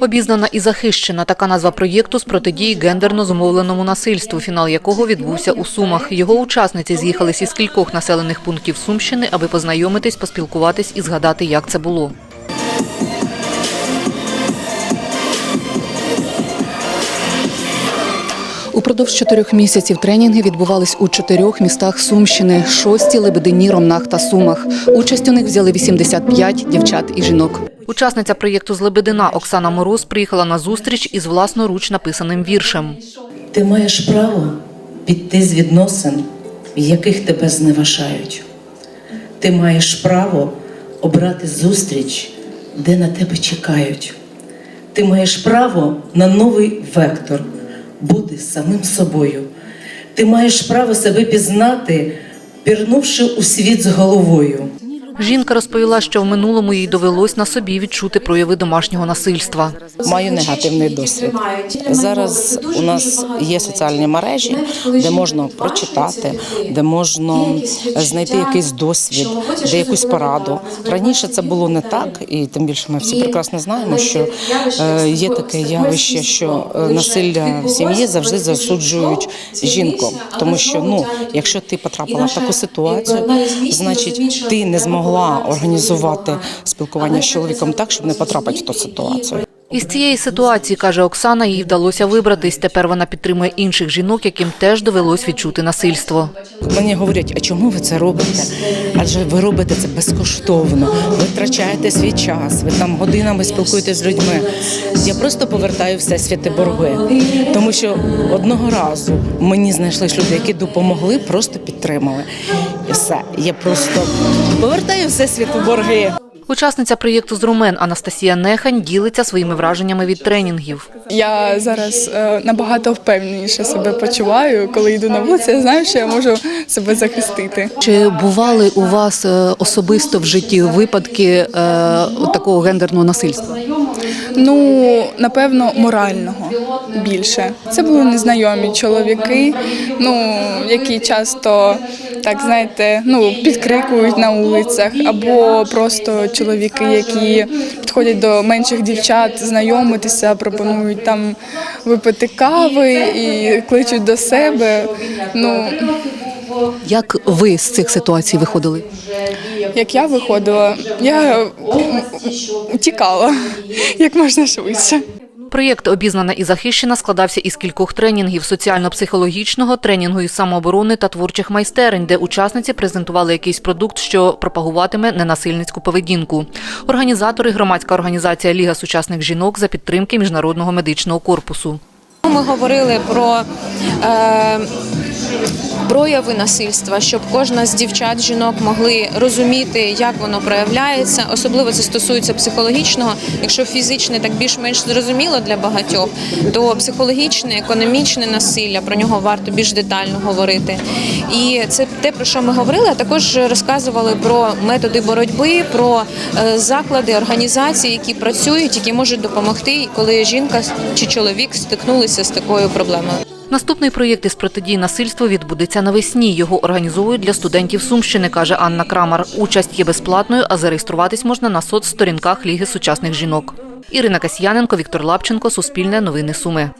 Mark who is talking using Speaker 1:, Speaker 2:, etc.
Speaker 1: Обізнана і захищена така назва проєкту з протидії гендерно зумовленому насильству, фінал якого відбувся у Сумах. Його учасниці з'їхались із кількох населених пунктів Сумщини, аби познайомитись, поспілкуватись і згадати, як це було.
Speaker 2: Упродовж чотирьох місяців тренінги відбувались у чотирьох містах Сумщини: Шості, Лебедині, Ромнах та Сумах. Участь у них взяли 85 дівчат і жінок.
Speaker 1: Учасниця проєкту з Лебедина Оксана Мороз приїхала на зустріч із власноруч написаним віршем.
Speaker 3: Ти маєш право піти з відносин, в яких тебе зневажають. Ти маєш право обрати зустріч, де на тебе чекають. Ти маєш право на новий вектор бути самим собою. Ти маєш право себе пізнати, пірнувши у світ з головою.
Speaker 1: Жінка розповіла, що в минулому їй довелось на собі відчути прояви домашнього насильства.
Speaker 4: Маю негативний досвід. Зараз у нас є соціальні мережі, де можна прочитати, де можна знайти якийсь досвід, де якусь пораду. Раніше це було не так, і тим більше ми всі прекрасно знаємо, що е, є таке явище, що е, насилля в сім'ї завжди засуджують жінку, тому що ну, якщо ти потрапила в таку ситуацію, значить ти не змогла організувати спілкування з чоловіком так, щоб не потрапити в ту ситуацію.
Speaker 1: Із цієї ситуації, каже Оксана, їй вдалося вибратись. Тепер вона підтримує інших жінок, яким теж довелось відчути насильство.
Speaker 4: Мені говорять, а чому ви це робите? Адже ви робите це безкоштовно, ви втрачаєте свій час, ви там годинами спілкуєтесь з людьми. Я просто повертаю все святи борги, тому що одного разу мені знайшлись люди, які допомогли, просто підтримали. І все. Я просто повертаю все святи борги.
Speaker 1: Учасниця проєкту з Румен Анастасія Нехань ділиться своїми враженнями від тренінгів.
Speaker 5: Я зараз е, набагато впевненіше себе почуваю, коли йду на вулицю, я знаю, що я можу себе захистити.
Speaker 2: Чи бували у вас е, особисто в житті випадки е, такого гендерного насильства?
Speaker 5: Ну, напевно, морального більше. Це були незнайомі чоловіки, ну які часто так знаєте, ну підкрикують на вулицях, або просто чоловіки, які підходять до менших дівчат, знайомитися, пропонують там випити кави і кличуть до себе. Ну
Speaker 2: Як ви з цих ситуацій виходили?
Speaker 5: як я виходила, я утікала як можна швидше.
Speaker 1: Проєкт Обізнана і захищена складався із кількох тренінгів соціально-психологічного, тренінгу із самооборони та творчих майстерень, де учасниці презентували якийсь продукт, що пропагуватиме ненасильницьку поведінку. Організатори громадська організація Ліга сучасних жінок за підтримки міжнародного медичного корпусу.
Speaker 6: Ми говорили про е, прояви насильства, щоб кожна з дівчат, жінок могли розуміти, як воно проявляється. Особливо це стосується психологічного. Якщо фізичне так більш-менш зрозуміло для багатьох, то психологічне, економічне насилля про нього варто більш детально говорити. І це те, про що ми говорили. А також розказували про методи боротьби, про е, заклади, організації, які працюють, які можуть допомогти, коли жінка чи чоловік стикнулися з такою проблемою.
Speaker 1: Наступний проєкт із протидії насильству відбудеться навесні. Його організовують для студентів Сумщини, каже Анна Крамар. Участь є безплатною, а зареєструватись можна на соцсторінках Ліги сучасних жінок. Ірина Касьяненко, Віктор Лапченко, Суспільне новини Суми.